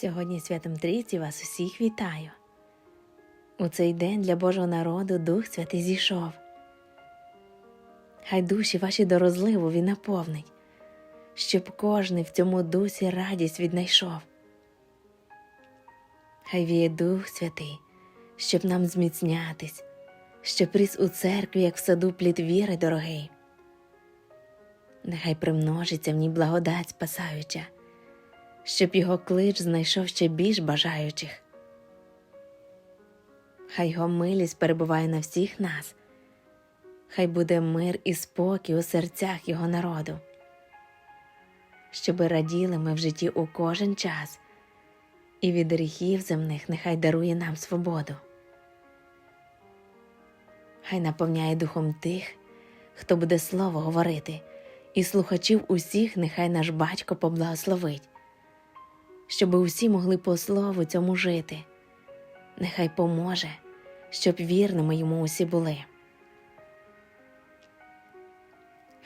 Сьогодні святом Трійці вас усіх вітаю. У цей день для Божого народу Дух Святий зійшов. Хай душі ваші до розливу він наповнить, щоб кожний в цьому дусі радість віднайшов. Хай віє Дух Святий, щоб нам зміцнятись, щоб ріс у церкві, як в саду плід віри дорогий. Нехай примножиться в ній благодать спасаюча, щоб його клич знайшов ще більш бажаючих. Хай його милість перебуває на всіх нас, хай буде мир і спокій у серцях його народу, щоби раділи ми в житті у кожен час, і від гріхів земних нехай дарує нам свободу. Хай наповняє духом тих, хто буде слово говорити, і слухачів усіх нехай наш батько поблагословить, щоби усі могли по слову цьому жити. Нехай поможе, щоб вірними йому усі були.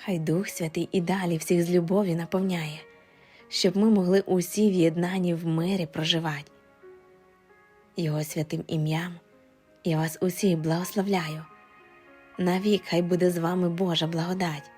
Хай Дух Святий і далі всіх з любові наповняє, щоб ми могли усі в єднанні в мирі проживати. Його святим ім'ям я вас усіх благословляю. Навік хай буде з вами Божа благодать.